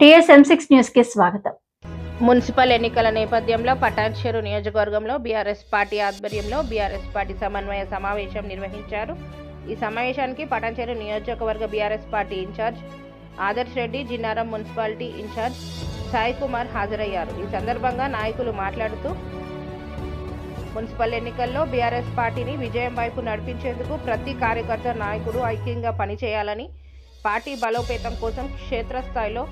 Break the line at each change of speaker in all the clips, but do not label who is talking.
TSM six న్యూస్కి స్వాగతం.
Municipal ఎన్నికల నేపథ్యంలో పటాన్చెరు నియోజకవర్గంలో బీఆర్ఎస్ పార్టీ ఆధ్వర్యంలో బీఆర్ఎస్ పార్టీ సమన్వయ సమావేశం నిర్వహించారు. ఈ సమావేశానికి పటాన్చెరు నియోజకవర్గ BRS party in-charge Adarsh Reddy Jinnaram municipality in-charge Sai Kumar హాజరయ్యారు. ఈ సందర్భంగా నాయకులు మాట్లాడుతూ మున్సిపల్ ఎన్నికల్లో బీఆర్ఎస్ పార్టీని విజయం వైపు నడిపించేందుకు ప్రతి కార్యకర్త నాయకుడు ఐక్యంగా పనిచేయాలని పార్టీ బలోపేతం కోసం క్షేత్రస్థాయిలో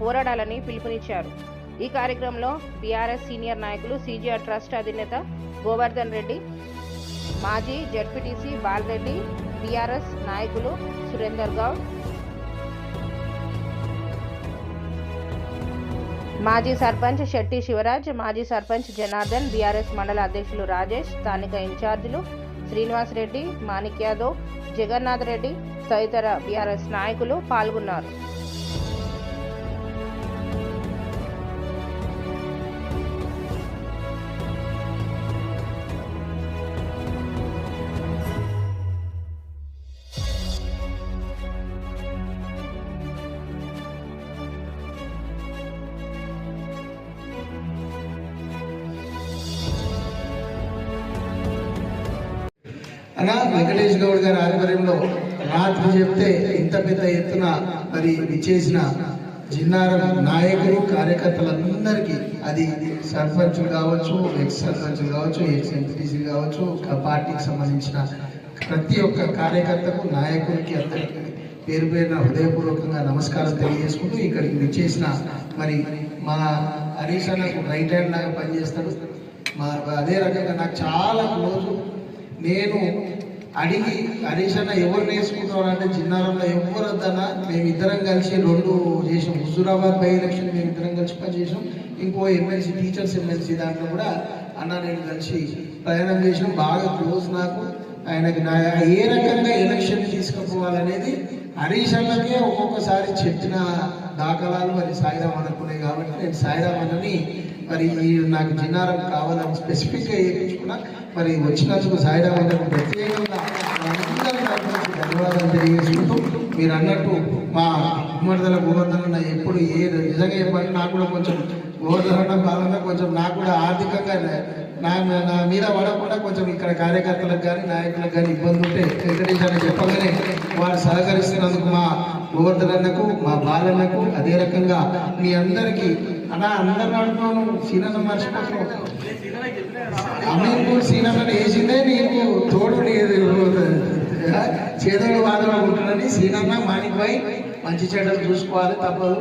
పోరాడాలని పిలుపునిచ్చారు. ఈ కార్యక్రమంలో బీఆర్ఎస్ సీనియర్ నాయకులు సీజీఆర్ ట్రస్ట్ అధినేత గోవర్ధన్ రెడ్డి మాజీ జడ్పీటీసీ బాలరెడ్డి బీఆర్ఎస్ నాయకులు సురేందర్ గౌడ్ మాజీ సర్పంచ్ శెట్టి శివరాజ్ మాజీ సర్పంచ్ జనార్దన్ బీఆర్ఎస్ మండల అధ్యక్షులు రాజేష్ స్థానిక ఇన్ఛార్జీలు శ్రీనివాస్ రెడ్డి మాణిక్ యాదవ్ జగన్నాథ్ రెడ్డి తదితర బీఆర్ఎస్ నాయకులు పాల్గొన్నారు.
గారి ఆధ్వర్యంలో రాత్రి చెప్తే ఇంత పెద్ద ఎత్తున మరి విచ్చేసిన జిన్నారం నాయకులు కార్యకర్తలందరికీ అది సర్పంచులు కావచ్చు ఎక్స్ సర్పంచులు కావచ్చు ఎక్స్ ఎంపీటీసీలు కావచ్చు పార్టీకి సంబంధించిన ప్రతి ఒక్క కార్యకర్తకు నాయకుడికి అందరికీ పేరు పేరున హృదయపూర్వకంగా నమస్కారం తెలియజేసుకుంటూ ఇక్కడికి విచ్చేసిన మరి మా హరీష్ అన్నకు రైట్ హ్యాండ్ లాగా పనిచేస్తాడు. మా అదే రకంగా నాకు చాలా క్లోజు నేను అడిగి హరీష్ అన్న ఎవరు నేర్చుకుంటాం అంటే చిన్నారంలో ఎవరు వద్దన్నా మేము ఇద్దరం కలిసి రెండు చేసాం. హుజూరాబాద్ బై ఎలక్షన్ మేము ఇద్దరం కలిసి పనిచేసాం. ఇంకో ఎమ్మెల్సీ టీచర్స్ ఎమ్మెల్సీ దాంట్లో కూడా అన్న నేను కలిసి ప్రయాణం చేసినాం బాగా క్లోజ్ నాకు. ఆయనకి నా ఏ రకంగా ఎలక్షన్ తీసుకుపోవాలనేది హరీష్ అన్నకే ఒక్కొక్కసారి చెప్పిన దాఖలాలు మరి సాయిరామ్ అనుకున్నాయి కాబట్టి నేను సాయిరామ్ అన్నని మరి నాకు జిన్నారం కావాలని స్పెసిఫిక్గా చేయించుకున్నా. మరి వచ్చినందుకు సాయిరామ్ అన్నకు ప్రత్యేకంగా ధన్యవాదాలు తెలియజేసుకుంటూ మీరు అన్నట్టు మా ఉమ్మడిదల గోవర్ధన ఎప్పుడు ఏ నిజంగా చెప్పాలి నాకు కూడా కొంచెం గోవర్ధన బాధంగా కొంచెం నాకు కూడా ఆర్థికంగా నా నా మీద పడకుండా కొంచెం ఇక్కడ కార్యకర్తలకు కానీ నాయకులకు కానీ ఇబ్బంది ఉంటే వెంకటేష్ చెప్పగానే వారు సహకరిస్తున్నందుకు మా గోవర్ధనకు మా బాలన్నకు అదే రకంగా మీ అందరికీ అలా అందరు అనుకోను సీనన్న మర్చిపోతున్నావు అమీర్పూర్ సీనన్న వేసిందే నీకు తోడు చేదోడు వాదన ఉంటుందని సీనన్న మాణిక్బాయి మంచి చెడ్డలు చూసుకోవాలి తప్పదు.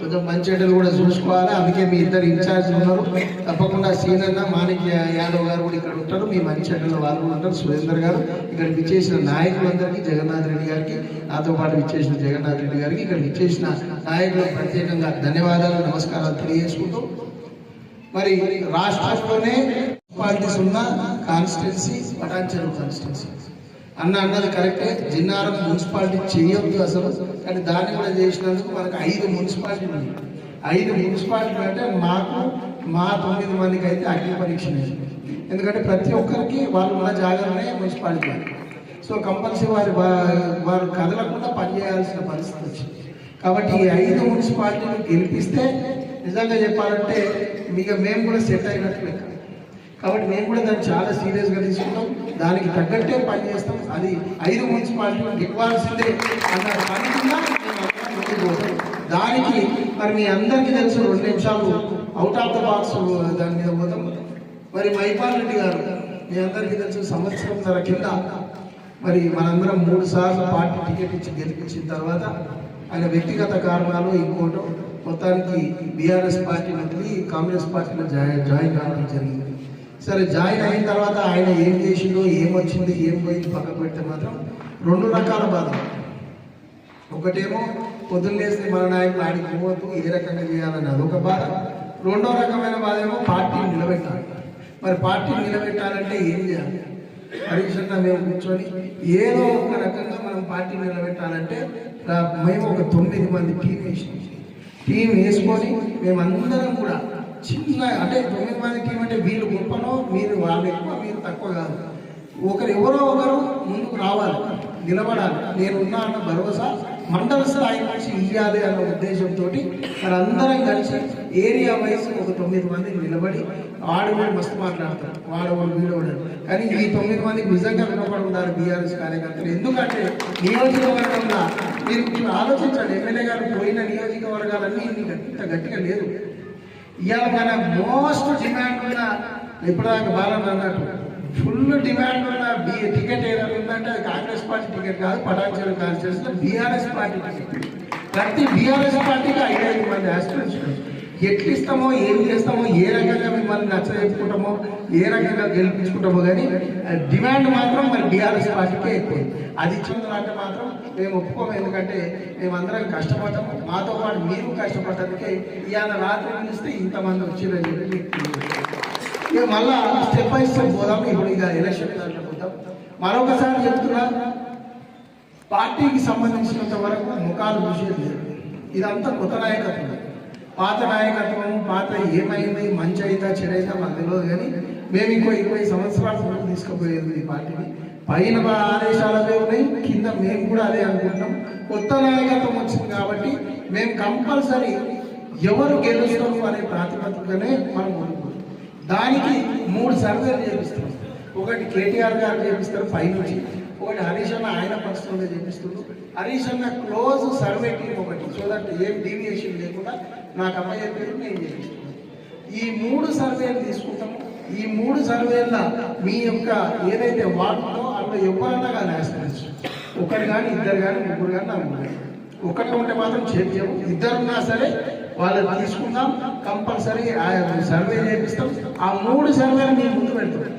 కొంచెం మంచి చెడ్డలు కూడా చూసుకోవాలి. అందుకే మీ ఇద్దరు ఇన్ఛార్జ్ ఉన్నారు. తప్పకుండా సీనన్న మాణిక్య యాదవ్ గారు కూడా ఇక్కడ ఉంటారు. మీ మంచి చెడ్డలు వాళ్ళు కూడా ఉంటారు. సురేందర్ గారు ఇక్కడ విచ్చేసిన నాయకులందరికీ జగన్నాథ్ రెడ్డి గారికి నాతో పాటు విచ్చేసిన జగన్నాథ్ రెడ్డి గారికి ఇక్కడ విచ్చేసిన నాయకులకు ప్రత్యేకంగా ధన్యవాదాలు నమస్కారాలు తెలియజేసుకుంటూ. మరి రాష్ట్రంలోనే పార్టీస్ ఉన్న కాన్స్టిట్యున్సీ పటాన్చెరు కాన్స్టిట్యున్సీ. అన్న అన్నది కరెక్టే. జిన్నారం మున్సిపాలిటీ చేయొద్దు అసలు. కానీ దాన్ని కూడా చేసినందుకు మనకు ఐదు మున్సిపాలిటీ ఉన్నాయి. ఐదు మున్సిపాలిటీ అంటే మాకు మా తొమ్మిది మందికి అయితే అగ్ని పరీక్ష ఎందుకంటే ప్రతి ఒక్కరికి వాళ్ళు మన జాగాలోనే మున్సిపాలిటీ సో కంపల్సరీ వారి వారు కదలకుండా పనిచేయాల్సిన పరిస్థితి వచ్చింది. కాబట్టి ఈ ఐదు మున్సిపాలిటీలు గెలిపిస్తే నిజంగా చెప్పాలంటే మీకు మేము కూడా సెట్ అయినట్టు లెక్క. కాబట్టి మేము కూడా దాన్ని చాలా సీరియస్గా తీసుకున్నాం దానికి తగ్గట్టే పని చేస్తాం. అది ఐదు మున్సిపాలిటీ ఇవ్వాల్సిందే అన్న పని కూడా దానికి మరి మీ అందరికీ తెలుసు రెండు నిమిషాలు అవుట్ ఆఫ్ ద బాక్స్ దాని మీద పోతాం మరి మైపాల్ రెడ్డి గారు మీ అందరికీ తెలుసు సంవత్సరం ధర కింద మరి మనందరం మూడు సార్లు పార్టీ టికెట్ ఇచ్చి గెలిపించిన తర్వాత ఆయన వ్యక్తిగత కారణాలు ఇంకోటో మొత్తానికి బీఆర్ఎస్ పార్టీ నుండి కాంగ్రెస్ పార్టీలో జాయిన్ జాయిన్ కావడం జరిగింది. సరే జాయిన్ అయిన తర్వాత ఆయన ఏం చేసిందో ఏం వచ్చింది ఏం పోయింది పక్కకు పెడితే మాత్రం రెండు రకాల బాధ. ఒకటేమో పొద్దున్న మన నాయకులు ఆడికి పోవద్దు ఏ రకంగా చేయాలని అదొక బాధ. రెండో రకమైన బాధ ఏమో పార్టీని నిలబెట్టాలి. మరి పార్టీని నిలబెట్టాలంటే ఏం చేయాలి? పరీక్షగా మేము కూర్చొని ఏదో ఒక రకంగా మనం పార్టీని నిలబెట్టాలంటే మేము ఒక తొమ్మిది మంది టీం వేసినాం. టీం వేసుకొని మేమందరం కూడా చిన్న అంటే తొమ్మిది మందికి ఏమంటే అంటే వీళ్ళు గొప్పనో మీరు వాళ్ళు ఎక్కువ మీరు తక్కువ కాదు. ఒకరు ఎవరో ఒకరు ముందుకు రావాలి నిలబడాలి. నేను ఉన్నా అన్న భరోసా మండల స్థాయి నుంచి ఇవ్వాలి అన్న ఉద్దేశంతో మరి అందరం కలిసి ఏరియా వైజ్ ఒక తొమ్మిది మంది నిలబడి ఆడవాళ్ళు మస్తు మాట్లాడతారు వాడవాళ్ళు. వీడవాడు కానీ ఈ తొమ్మిది మందికి నిజంగా వినపడి ఉన్నారు బీఆర్ఎస్ కార్యకర్తలు. ఎందుకంటే నియోజకవర్గంలో మీరు మీరు ఆలోచించండి ఎమ్మెల్యే గారు పోయిన నియోజకవర్గాలన్నీ ఇంత గట్టిగా లేదు. ఇవాళ మన మోస్ట్ డిమాండ్ ఉన్న ఇప్పటిదాకా బాలన్ అన్నట్టు ఫుల్ డిమాండ్ ఉన్న టికెట్ ఏదైనా ఉందంటే అది కాంగ్రెస్ పార్టీ టికెట్ కాదు పటాన్చేరు కాన్స్టిట్యూన్సీలో బీఆర్ఎస్ పార్టీ టికెట్. ప్రతి బీఆర్ఎస్ పార్టీకి ఐదైదు మంది ఆస్పిరెంట్స్ ఎట్లు ఇస్తామో ఏం చేస్తామో ఏ రకంగా మిమ్మల్ని నచ్చ చెప్పుకుంటామో ఏ రకంగా గెలిపించుకుంటామో కానీ డిమాండ్ మాత్రం మరి బీఆర్ఎస్ పార్టీకే ఎక్కువ. అది ఇచ్చిందంటే మాత్రం మేము ఒప్పుకోము ఎందుకంటే మేమందరం కష్టపడతాము మాతో పాటు మీరు కష్టపడటానికి ఇవాళ రాత్రి పిలిస్తే ఇంతమంది వచ్చిందని చెప్పి మీకు ఇక మళ్ళా స్టెప్ బై స్టెప్ పోదాం. ఇప్పుడు ఇక ఎలక్షన్ దాంట్లో పోతాం మరొకసారి చెప్తున్నా పార్టీకి సంబంధించినంత వరకు ముఖాలు చూసేది ఇదంతా కొత్త నాయకత్వం. పాత నాయకత్వం పాత ఏమైంది మంచి అయితా చెడైతా మాకు తెలియదు కానీ మేము ఇంకో ఇరవై సంవత్సరాల వరకు తీసుకుపోయేది ఈ పార్టీని. పైన మా ఆదేశాలు అవే ఉన్నాయి కింద మేము కూడా అదే అనుకుంటాం కొత్త నాయకత్వం వచ్చింది కాబట్టి మేము కంపల్సరీ ఎవరు గెలుస్తారు అనే ప్రాతిపదికనే మనం ముందుకు దానికి మూడు సర్వేలు చేపిస్తాం ఒకటి కేటీఆర్ గారు చేపిస్తారు పైనుంచి ఒకటి హరీష్ అన్న ఆయన పర్సనల్గా చేపిస్తున్నారు హరీష్ అన్న క్లోజ్ సర్వే టీం ఒకటి సో దట్ ఏం డీవియేషన్ లేకుండా నాకు అమ్మాయి పేరు నేను చెప్పాను ఈ మూడు సర్వేలు తీసుకుంటాము ఈ మూడు సర్వేల మీ యొక్క ఏదైతే వార్డులో అందులో ఎవరన్నా కానీ ఆశ్రయించు ఒకరు కానీ ఇద్దరు కానీ ముగ్గురు కానీ నలుగురు ఒకటి ఉంటే మాత్రం చేపించాము ఇద్దరున్నా సరే వాళ్ళని తీసుకుందాం. కంపల్సరీ ఆ సర్వే చేపిస్తాం. ఆ మూడు సర్వేలు మీ ముందు పెడతాం.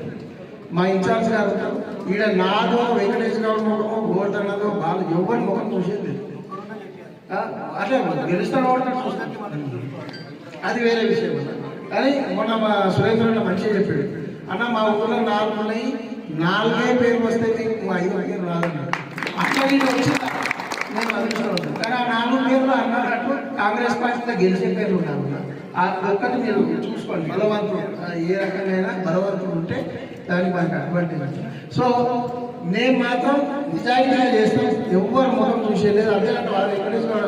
మా ఇన్ఛార్జ్ గారు ఈడ నాదో వెంకటేష్ గౌడ్ ముఖమో గోవర్ధనదో వాళ్ళు ఎవరి ముఖం చూసేది లేదు. ఆ, అట్లే గెలుస్తాను అది వేరే విషయం కానీ మొన్న మా సురేంద్రుడు మంచిగా చెప్పాడు. అన్న మా ఊళ్ళో నాలుగు ఉన్నాయి. నాలుగే పేర్లు వస్తే మీకు మా ఐదు రాదు రాదన్నాడు అట్లా నేను వచ్చిందా నేను కానీ ఆ నాలుగు పేర్లు అన్నట్టు కాంగ్రెస్ పార్టీలో గెలిచే పేర్లు ఉన్నారు ఆ ఒక్కటి మీరు చూసుకోండి. బలవంతుడు ఏ రకమైన బలవంతుడు ఉంటే దానికి మనకు అడ్వాంటేజ్ సో నేను మాత్రం నిజాయితీగా చేస్తాం ఎవ్వరు ముఖం చూసేలేదు అదే అంటే వాళ్ళు వెంకటేశ్వర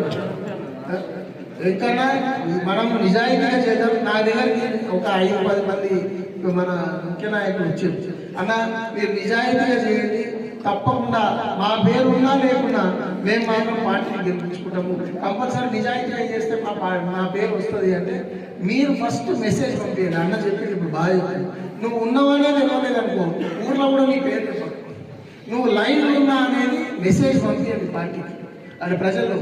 ఎక్కడన్నా మనం నిజాయితీగా చేద్దాం. నా దగ్గరికి ఒక ఐదు పది మంది మన ముఖ్య నాయకులు వచ్చారు. అన్న మీరు నిజాయితీగా చేయండి. తప్పకుండా. మా పేరున్నా లేకున్నా మేము మాత్రం పార్టీని గెలిపించుకుంటాము. కంపల్సరీ నిజాయితీగా చేస్తే మా మా పేరు వస్తుంది అంటే మీరు ఫస్ట్ మెసేజ్ పంపించండి అన్న చెప్పి ఇప్పుడు బాగా నువ్వు ఉన్నవాడే తెలియలేదు అనుకో ఊర్లో కూడా నీ పేరు నువ్వు లైన్ ఉన్నా అనేది మెసేజ్ పంపించండి పార్టీకి అంటే ప్రజల్లో.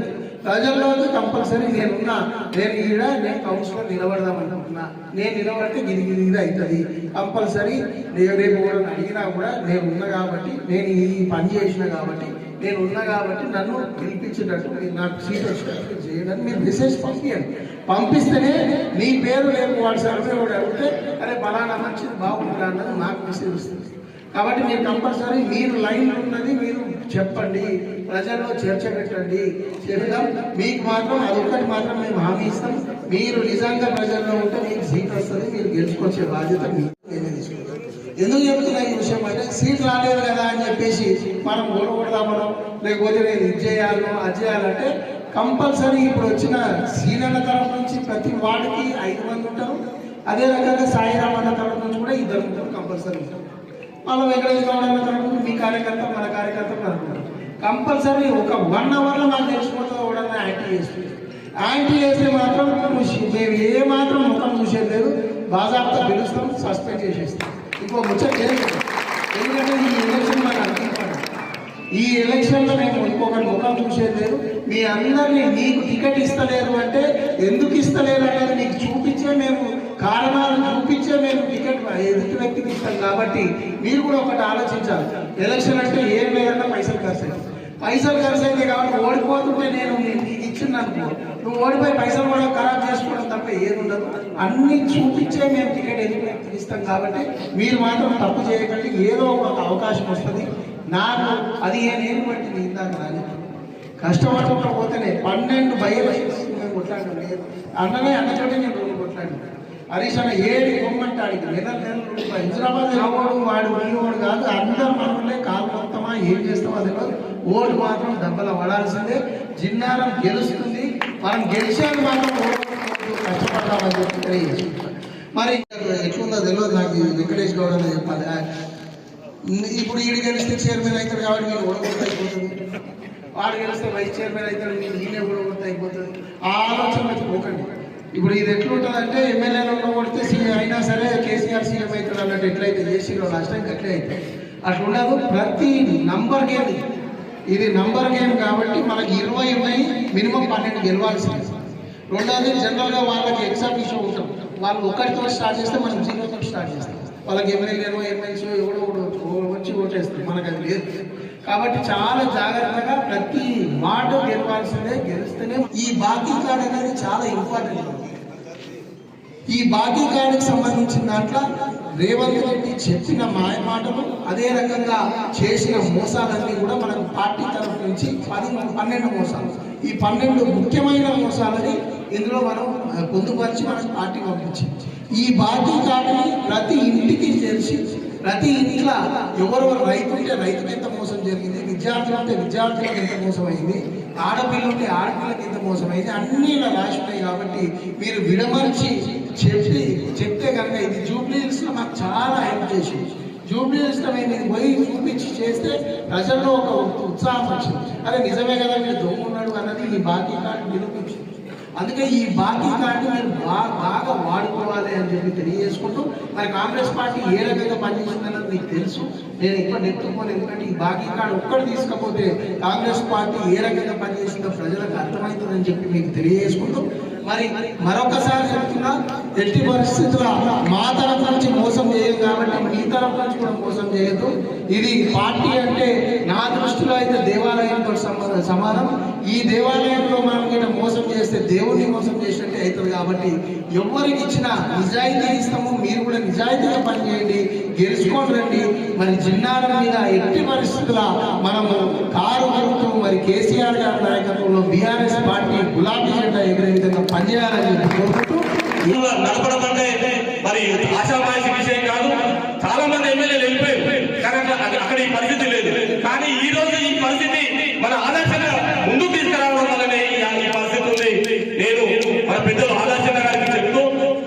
ప్రజల్లో కంపల్సరీ నేనున్నా నేను ఈడ నేను కౌన్సిలర్ నిలబడదాం అనుకుంటున్నా నేను నిలబడితే గిది గిది అవుతుంది. కంపల్సరీ నేను రేపు కూడా అడిగినా కూడా నేను ఉన్నా కాబట్టి నేను ఈ పని చేసిన కాబట్టి నేను ఉన్నా కాబట్టి నన్ను గెలిపించేటట్టు నాకు సీట్ వచ్చినట్టు చేయడానికి మీరు మెసేజ్ పంపించండి పంపిస్తేనే నీ పేరు లేదు వాడు సర్వే కూడా అడిగితే అరే బలానా మంచిది బాగుంటుంది అన్నది నాకు మెసేజ్ వస్తుంది. కాబట్టి మీరు కంపల్సరీ మీరు లైన్ ఉన్నది మీరు చెప్పండి ప్రజల్లో చర్చ పెట్టండి. చెప్తాం మీకు మాత్రం అదొక్కటి మాత్రం మేము హామీ ఇస్తాం. మీరు నిజంగా ప్రజల్లో ఉంటే మీకు సీట్ వస్తుంది మీరు గెలుచుకొచ్చే బాధ్యత మీకు తీసుకుంటాం. ఎందుకు చెప్తున్నా ఈ విషయం అంటే సీట్ రాలేదు కదా అని చెప్పేసి మనం ఓడకూడదామనో లేకపోతే నేను ఇది చేయాలో అది చేయాలంటే కంపల్సరీ ఇప్పుడు వచ్చిన సీనియర్ల తరఫు నుంచి ప్రతి వార్డుకి ఐదు మంది ఉంటారు. అదే రకంగా సాయిరామన్న తరం తరఫు నుంచి కూడా ఇద్దరు ఉంటారు కంపల్సరీ. ఉంటారు మళ్ళీ వెంకటేశ్వర గౌడ్ మీ కార్యకర్త మన కార్యకర్త అనుకుంటారు కంపల్సరీ ఒక వన్ అవర్లో మాకు తెలిసిపోతుంది కూడా యాంటీ చేస్తుంది యాంటీ చేస్తే మాత్రం మేము ఏ మాత్రం ముఖం చూసేది లేదు బాజాబ్తా పిలుస్తాం సస్పెండ్ చేసేస్తాం. ఇంకో ముచ్చట ఎందుకంటే ఈ ఎలక్షన్ మాకు అందించాలి ఈ ఎలక్షన్లో మేము ఇంకొకటి ముఖం చూసేది లేదు మీ అందరినీ మీకు టికెట్ ఇస్తలేదు అంటే ఎందుకు ఇస్తలేరు అనేది నీకు చూపించే మేము కారణాలు చూపించే మేము టికెట్ ఎదుటి వ్యక్తికి ఇస్తాం కాబట్టి మీరు కూడా ఒకటి ఆలోచించాలి. ఎలక్షన్ అంటే ఏం లేదన్నా పైసలు ఖర్చు పైసలు ఖర్చు అయితే కాబట్టి ఓడిపోతుంటే నేను ఇచ్చిందనుకో నువ్వు ఓడిపోయి పైసలు కూడా ఖరాబ్ చేసుకోవడం తప్ప ఏది ఉండదు. అన్ని చూపించే మేము టికెట్ ఎదుటి ఇస్తాం కాబట్టి మీరు మాత్రం తప్పు చేయకండి. ఏదో ఒక అవకాశం వస్తుంది. నాకు అది ఏ నేను బట్టి నిందాక ఇందాక రాని కష్టపడకుండా పోతేనే పన్నెండు బయలు మేము కొట్లాడడం లేదు. అన్ననే అన్నతోటే నేను రెండు కొట్లాడినా. హరీష్ అన్న ఏడు ఇవ్వమంటే ఆడికి నెల నెలలు హైదరాబాద్ రావడు వాడు వీడు కాదు అందరు మనలే కాలు మొత్తమా ఏం చేస్తామో తెలియదు ఓటు మాత్రం దెబ్బలు పడాల్సిందే. జిన్నారం గెలుస్తుంది. మనం గెలిచేది మాత్రం ఓటు కష్టపడతామని చెప్పి తెలియజేసుకుంటాం మరి ఎట్లుందో తెలియదు నాకు వెంకటేష్ గౌడ్ అని చెప్పాలి. ఇప్పుడు ఈడు గెలిస్తే చైర్మన్ అవుతాడు కాబట్టి మీరు ఓడగొట్ట అయిపోతుంది. వాడు గెలిస్తే వైస్ చైర్మన్ అవుతాడు మీరు ఈయన కూడా అయిపోతుంది. ఆ ఆలోచన పోకండి. ఇప్పుడు ఇది ఎట్లుంటుందంటే ఎమ్మెల్యేలు కొడితే సీఎం అయినా సరే కేసీఆర్ సీఎం అవుతాడు అన్నట్టు ఎట్లయితే చేసిరో నష్టం అట్లే అయితే. అట్లా ఉండదు ప్రతి నంబర్ గేమ్ ఇది. నంబర్ గేమ్ కాబట్టి మనకి ఇరవై ఉన్నాయి మినిమం పన్నెండు గెలవాల్సింది. రెండోది జనరల్గా వాళ్ళకి ఎగ్జామ్ ఉంటాం వాళ్ళు ఒకటితో స్టార్ట్ చేస్తే మనం జీరోతో స్టార్ట్ చేస్తాం. వాళ్ళకి ఎమ్మెల్యేలు ఎమ్మెల్సీ ఎవడో ఒకడు వచ్చి ఓటేస్తాం మనకు అది లేదు. కాబట్టి చాలా జాగ్రత్తగా ప్రతి మాట గెలవాల్సిందే గెలిస్తేనే ఈ బాకీ కార్డ్ అనేది చాలా ఇంపార్టెంట్ ఈ బాకీ కార్డుకి సంబంధించిన దాంట్లో రేవంత్ రెడ్డి చెప్పిన మాయ మాటలు అదే రకంగా చేసిన మోసాలన్నీ కూడా మనకు పార్టీ తరఫు నుంచి పది పన్నెండు మోసాలు. ఈ పన్నెండు ముఖ్యమైన మోసాలని ఇందులో మనం పొందుపరిచి మనకు పార్టీ పంపించింది. ఈ బాకీ కార్డుని ప్రతి ఇంటికి తెలిసి ప్రతి ఇంట్లో ఎవరెవరు రైతు ఉంటే రైతుకి ఎంత మోసం జరిగింది? విద్యార్థులు ఉంటే విద్యార్థులకు ఎంత మోసం అయింది ఆడపిల్ల ఉంటే ఆడపిల్లకి ఎంత మోసం అయింది అన్నీ ఇలా రాసి ఉన్నాయి కాబట్టి మీరు విడమర్చి చెప్పి చెప్తే కనుక ఇది జూబ్లీహిల్స్ మాకు చాలా హెల్ప్ చేసింది. జూబ్లీహిల్స్లో పోయి చూపించి చేస్తే ప్రజల్లో ఒక ఉత్సాహం వచ్చింది. అదే నిజమే కదా మీరు దొంగ ఉన్నాడు అన్నది ఈ బాకీ కార్డు నిరూపించింది అందుకే ఈ బాకీ కార్డు మీరు బాగా బాగా వాడుకోవాలి అని చెప్పి తెలియజేసుకుంటూ మరి కాంగ్రెస్ పార్టీ ఏ రకంగా పనిచేసిందన్నది మీకు తెలుసు. నేను ఎక్కువ నెత్తుకోను ఎందుకంటే ఈ బాకీ కార్డు ఒక్కటి తీసుకపోతే కాంగ్రెస్ పార్టీ ఏ రకంగా పనిచేస్తుందో ప్రజలకు అర్థమవుతుందని చెప్పి మీకు తెలియజేసుకుంటూ మరి మరొకసారి చెప్తున్నా ఎట్టి పరిస్థితుల్లో మా తరఫు నుంచి మోసం చేయదు కాబట్టి మీ తరఫు నుంచి కూడా మోసం చేయొద్దు. ఇది పార్టీ అంటే నా దృష్టిలో అయితే దేవాలయంతో సంబంధ సమానం. ఈ దేవాలయంలో మనం గిట్ట మోసం చేస్తే దేవుడిని మోసం చేసినట్టే అవుతుంది కాబట్టి ఎవరికి ఇచ్చినా నిజాయితీ ఇస్తాము మీరు కూడా నిజాయితీగా పనిచేయండి గెలుచుకొని రండి. మరి జిన్నాల మీద ఎట్టి పరిస్థితుల మనము కారు గుర్తు మరి కేసీఆర్ గారి నాయకత్వంలో బీఆర్ఎస్ పార్టీ గులాబీ జెండా ఎగిరే పనిచేయాలని చెప్పి కోరుకుంటూ
ఇల్లు నడపడం అంటే మరి ఆశామాషి విషయం కాదు. చాలా మంది ఎమ్మెల్యేలు వెళ్ళిపోయారు. కానీ అక్కడ- ఈ పరిస్థితి లేదు. కానీ ఈ రోజు ఈ పరిస్థితి మన ఆదర్శంగా ముందుకు తీసుకురావడం వల్లనే ఈ పరిస్థితి ఉంది. నేను మన పెద్దలు ఆదర్శంగా గారికి చెప్తూ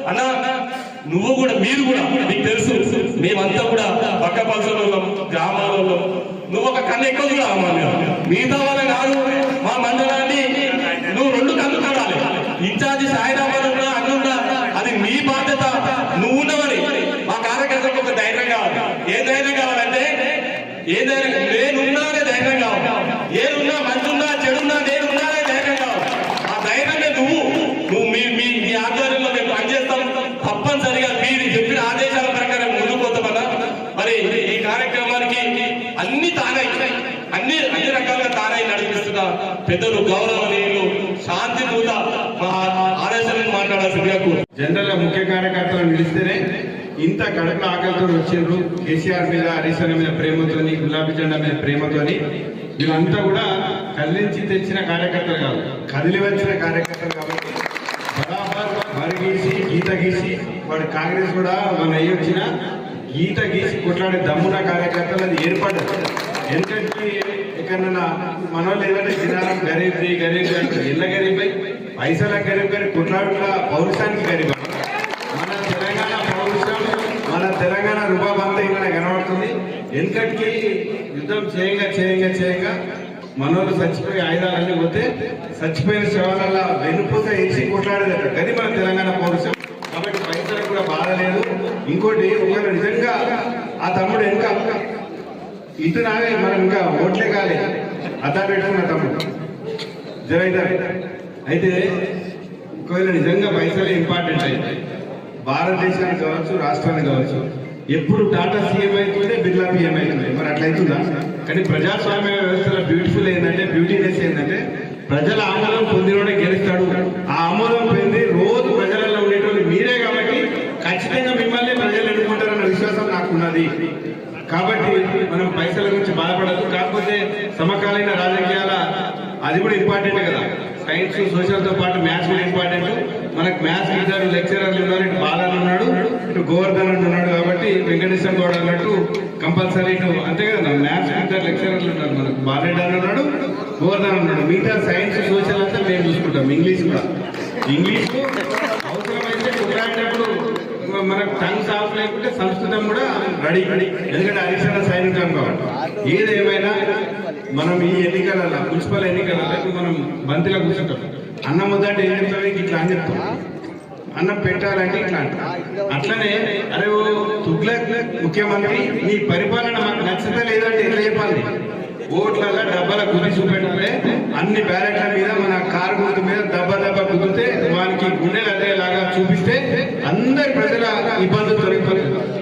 అన్న నువ్వు కూడా మీరు కూడా నీకు తెలుసు మేమంతా కూడా పక్క పక్షులలో గ్రామాలలో నువ్వు ఒక కన్ను ఎక్కువ కూడా మిగతా వాళ్ళ కాదు మా మండలాన్ని నువ్వు రెండు కన్ను చూడాలి ఉంది సాయిబాబాలు ఉన్నా అన్ని ఉన్నా అది మీ బాధ్యత. నువ్వు ఉన్నవని మా కార్యకర్తలకు ఒక ధైర్యం కావాలి. ఏ ధైర్యం కావాలంటే ఏ ధైర్యం? నేనున్నా అనే ధైర్యం కావాలి. ఏనున్నా మంచున్నా చెడున్నా నేనున్నా అనే ధైర్యం కావాలి. ఆ ధైర్యమే నువ్వు. నువ్వు మీ మీ మీ ఆధ్వర్యంలో మేము పనిచేస్తాం. తప్పనిసరిగా మీరు చెప్పిన ఆదేశాల ప్రకారం ముందుకు పోతామన్నా. మరి ఈ కార్యక్రమానికి అన్ని తానై అన్ని అన్ని రకాలుగా తానై నడిపిస్తున్న పెద్దలు గౌరవనీయులు శాంతి దూత మా ఆదేశాలను మాట్లాడాల్సిందిగా కోరు
జనరల్గా ముఖ్య కార్యకర్తలు నిలిస్తేనే ఇంత కడుపులో ఆకలితో వచ్చిండ్రు కేసీఆర్ మీద అన్న మీద ప్రేమతోని గులాబీ జెండా మీద ప్రేమతోని వీళ్ళంతా కూడా కదిలించి తెచ్చిన కార్యకర్తలు కాదు. కదిలి వచ్చిన కార్యకర్తలు కాబట్టి బరాబర్ మరి గీసి గీత గీసి వాడు కాంగ్రెస్ కూడా మన వచ్చిన గీత గీసి కొట్లాడే దమ్మున కార్యకర్తలు అది ఏర్పడ్డది ఎందుకంటే ఎక్కడన్నా మనోళ్ళు ఏదంటే దినారం గరీబ్ గరీబ్ ఇళ్ళ గరీబ్ ఐసల గరీబ్ గారి కొట్లాడుల పౌరుషానికి గరీబ్ మన తెలంగాణ పౌరుషం మన తెలంగాణ రూపాయి అంతా ఇక్కడ కనబడుతుంది. ఎందుకంటే యుద్ధం చేయంగా చేయంగా చేయంగా మనోళ్ళు చచ్చిపోయి ఆయుధాలన్నీ పోతే చచ్చిపోయిన శవాల వెన్నుపూస వేసి కొట్లాడేదట. అది మన తెలంగాణ పౌరుషం కాబట్టి పైసలకు కూడా బాధ లేదు. ఇంకోటి ఒకవేళ నిజంగా ఆ తమ్ముడు ఇంకా ఇటు నావే మనం ఇంకా ఓట్లే కాలే. అద్దా పెట్టుకున్న తమ్ముడు. జరైతే అయితే ఒకవేళ నిజంగా పైసలే ఇంపార్టెంట్ అయితే భారతదేశానికి కావచ్చు రాష్ట్రానికి కావచ్చు ఎప్పుడు టాటా సీఎం అవుతుందే బిర్లా పిఎం అవుతుంది మరి అట్లయితుందా కానీ ప్రజాస్వామ్య వ్యవస్థలో బ్యూటిఫుల్ ఏంటంటే బ్యూటీనెస్ ఏంటంటే ప్రజల ఆమోదం పొందినోడే గెలుస్తాడు. ఆ ఆమోదం పొంది రోజు ప్రజలలో ఉండేటోళ్ళు మీరే కాబట్టి ఖచ్చితంగా మిమ్మల్ని ప్రజలు ఎన్నుకుంటారన్న విశ్వాసం నాకున్నది. కాబట్టి మనం పైసల గురించి బాధపడదు కాకపోతే సమకాలీన రాజకీయాల అది కూడా ఇంపార్టెంట్ కదా. సైన్స్ సోషల్తో పాటు మ్యాథ్స్ కూడా ఇంపార్టెంట్. మనకు మ్యాథ్స్ ఇద్దరు లెక్చరర్లు ఉన్నారు ఇటు బాలన్ ఉన్నాడు. ఇటు గోవర్ధన్ ఉన్నాడు కాబట్టి వెంకటేశ్వర గౌడ్ అన్నట్టు కంపల్సరీ ఇటు అంతే కదా మ్యాథ్స్ ఇద్దరు లెక్చరర్లు ఉన్నారు మనకు. బాలెడ్ అని ఉన్నాడు గోవర్ధన్ ఉన్నాడు. మిగతా సైన్స్ సోషల్ అంతా మేము చూసుకుంటాం. ఇంగ్లీష్ కూడా. ఇంగ్లీష్ మనకు టంగ్స్ ఆఫ్ లేకుంటే సంస్కృతం కూడా రెడీ. ఎందుకంటే హరిశన సైనికం కాబట్టి. ఏదేమైనా మనం ఈ ఎన్నికల మున్సిపల్ ఎన్నికలలో మనం బంతిలో కూర్చుంటాం. అన్నం వద్దంటే ఏం చెప్తాం ఇట్లా అని చెప్తాం. అన్నం పెట్టాలంటే ఇట్లా అట్లనే అరే ఓ తుగ్లక్ ముఖ్యమంత్రి నీ పరిపాలన మాకు నచ్చదా లేదంటే ఎట్లా చెప్పాలి? ఓట్లలో డబ్బాల గురి చూపెట్టాలి అన్ని బ్యాలెట్ల మీద